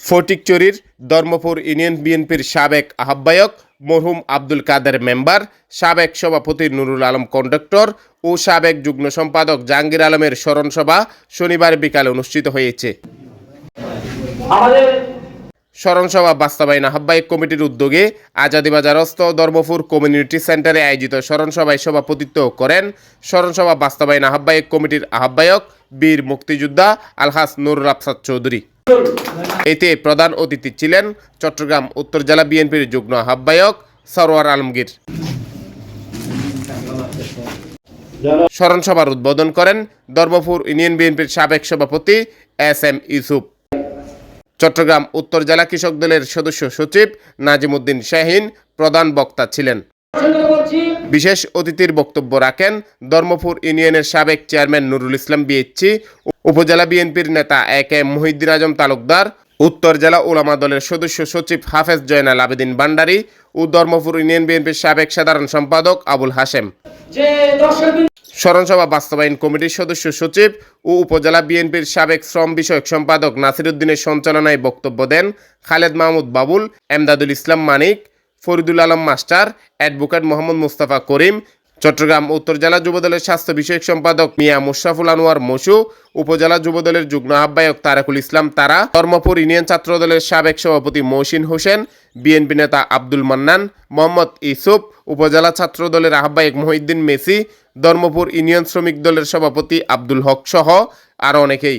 ফটিকচুরির Dharmapur union বিএনপির সাবেক আহ্বায়ক মরহুম আব্দুল কাদের মেম্বার, সাবেক সভাপতি নুরুল আলম কন্ডাক্টর ও সাবেক যুগ্ম সম্পাদক জাহাঙ্গীর আলমের স্মরণসভা শনিবার বিকালে অনুষ্ঠিত হয়েছে। আমাদের স্মরণসভা বাস্তবায়ন আহ্বায়ক কমিটির উদ্যোগে আজাদিবাজারস্থ ধর্মপুর কমিউনিটি সেন্টারে আয়োজিত স্মরণসভায় সভাপতিত্ব করেন স্মরণসভা বাস্তবায়ন আহ্বায়ক কমিটির আহ্বায়ক বীর মুক্তিযোদ্ধা আলহাস নুর আফসাদ চৌধুরী। এতে প্রধান অতিথি ছিলেন চট্টগ্রাম উত্তর জেলা বিএনপির যুগ্ম আহ্বায়ক সরোয়ার আলমগীর। স্মরণসভার উদ্বোধন করেন ধর্মপুর ইউনিয়ন বিএনপির সাবেক সভাপতি এস এম ইউসুফ। চট্টগ্রাম উত্তর জেলা কৃষক দলের সদস্য সচিব নাজিমুদ্দিন শাহিন প্রধান বক্তা ছিলেন। বিশেষ অতিথির বক্তব্য রাখেন ধর্মপুর ইউনিয়নের সাবেক চেয়ারম্যান নুরুল ইসলাম বিএচি উপজেলা বিএনপির নেতা এ কে মহিদ্দিন আজম তালুকদার উত্তর জেলা ওলামা দলের সদস্য সচিব হাফেজ জয়নাল আবেদিন ভান্ডারী ও ধর্মপুর ইউনিয়ন বিএনপির সাবেক সাধারণ সম্পাদক আবুল দর্শকবৃন্দ স্মরণসভা বাস্তবায়ন কমিটির সদস্য সচিব ও উপজেলা বিএনপির সাবেক শ্রম বিষয়ক সম্পাদক নাসিরুদ্দিনের সঞ্চালনায় বক্তব্য দেন খালেদ মাহমুদ বাবুল এমদাদুল ইসলাম মানিক ফরিদুল আলম মাস্টার অ্যাডভোকেট মোহাম্মদ মুস্তাফা করিম চট্টগ্রাম উত্তর জেলা যুবদলের স্বাস্থ্য বিষয়ক সম্পাদক মিয়া মুশরাফুল আনোয়ার মসু উপজেলা যুবদলের যুগ্ম আহ্বায়ক তারাকুল ইসলাম তারা, ধর্মপুর ইউনিয়ন ছাত্রদলের সাবেক সভাপতি মহসিন হোসেন, বিএনপি নেতা আব্দুল মান্নান, মোহাম্মদ ইসুফ উপজেলা ছাত্র দলের আহ্বায়ক মহিউদ্দিন মেসি, ধর্মপুর ইউনিয়ন শ্রমিক দলের সভাপতি আব্দুল হক সহ আরও অনেকেই।